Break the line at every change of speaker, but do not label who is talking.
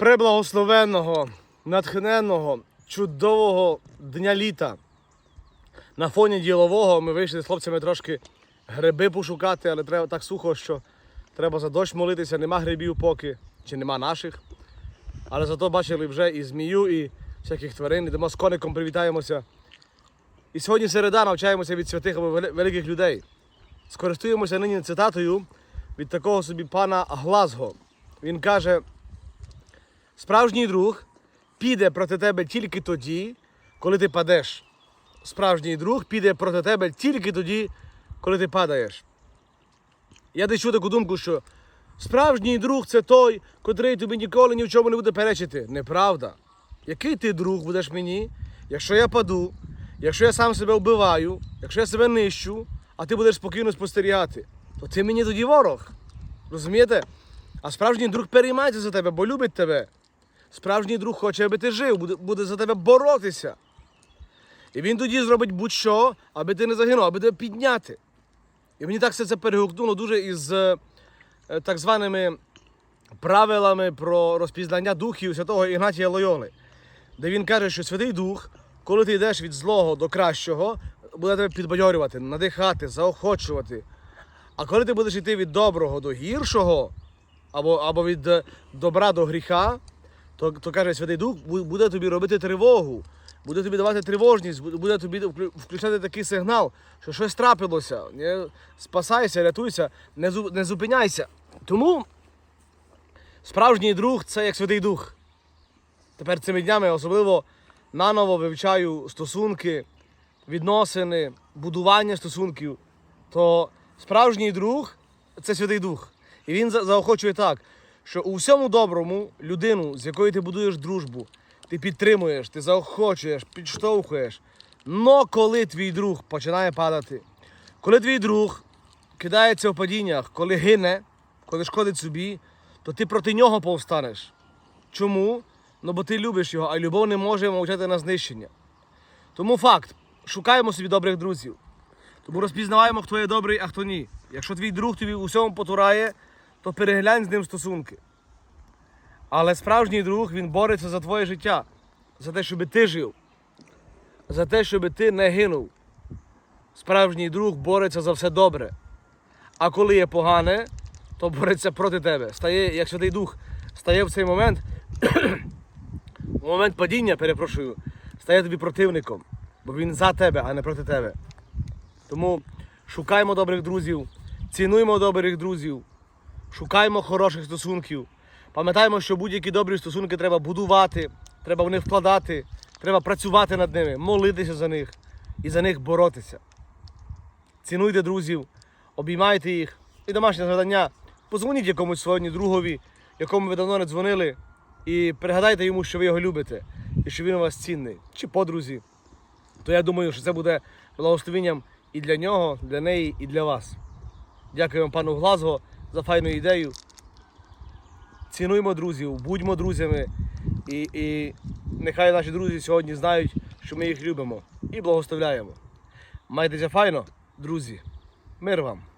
преблагословенного, натхненного, чудового дня літа. На фоні ділового ми вийшли з хлопцями трошки гриби пошукати, але треба так сухо, що треба за дощ молитися, нема грибів поки, чи нема наших. Але зато бачили вже і змію, і всяких тварин. Ідемо з коником привітаємося. І сьогодні середа навчаємося від святих або великих людей. Скористуємося нині цитатою від такого собі пана Глазго. Він каже: справжній друг піде проти тебе тільки тоді, коли ти падеш. Справжній друг піде проти тебе тільки тоді, коли ти падаєш. Я десь чув таку думку, що справжній друг це той, котрий тобі ніколи ні в чому не буде перечити. Неправда. Який ти друг будеш мені, якщо я паду, якщо я сам себе вбиваю, якщо я себе нищу, а ти будеш спокійно спостерігати, то ти мені тоді ворог. Розумієте? А справжній друг переймається за тебе, бо любить тебе. Справжній друг хоче, аби ти жив, буде, буде за тебе боротися. І він тоді зробить будь-що, аби ти не загинув, аби тебе підняти. І мені так все це перегукнуло дуже із е, так званими правилами про розпізнання духів святого Ігнатія Лойоли, де він каже, що Святий Дух, коли ти йдеш від злого до кращого, буде тебе підбадьорювати, надихати, заохочувати. А коли ти будеш йти від доброго до гіршого, або, або від е, добра до гріха, то, то каже Святий Дух, буде тобі робити тривогу, буде тобі давати тривожність, буде- тобі включати такий сигнал, що щось трапилося. Не, спасайся, рятуйся, не, не зупиняйся. Тому справжній друг це як Святий Дух. Тепер цими днями особливо наново вивчаю стосунки, відносини, будування стосунків. То справжній друг це Святий Дух. І він заохочує так, що у всьому доброму людину, з якою ти будуєш дружбу, ти підтримуєш, ти заохочуєш, підштовхуєш. Но коли твій друг починає падати, коли твій друг кидається в падіннях, коли гине, коли шкодить собі, то ти проти нього повстанеш. Чому? Ну бо ти любиш його, а любов не може мовчати на знищення. Тому факт, шукаємо собі добрих друзів. Тому розпізнаваємо, хто є добрий, а хто ні. Якщо твій друг тобі у всьому потурає, то переглянь з ним стосунки. Але справжній друг він бореться за твоє життя, за те, щоб ти жив, за те, щоб ти не гинув. Справжній друг бореться за все добре. А коли є погане, то бореться проти тебе. Стає, як Святий Дух, стає в цей момент, в момент падіння, перепрошую, стає тобі противником. Бо він за тебе, а не проти тебе. Тому шукаймо добрих друзів, цінуємо добрих друзів, шукаймо хороших стосунків. Пам'ятаємо, що будь-які добрі стосунки треба будувати, треба в них вкладати, треба працювати над ними, молитися за них і за них боротися. Цінуйте друзів, обіймайте їх. І домашнє завдання. Позвоніть якомусь сьогодні другові, якому ви давно не дзвонили, і пригадайте йому, що ви його любите і що він у вас цінний, чи подрузі. То я думаю, що це буде благословенням і для нього, для неї, і для вас. Дякуємо пану Глазго за файну ідею. Цінуємо друзів, будьмо друзями, і, і нехай наші друзі сьогодні знають, що ми їх любимо і благословляємо. Майтеся файно, друзі. Мир вам!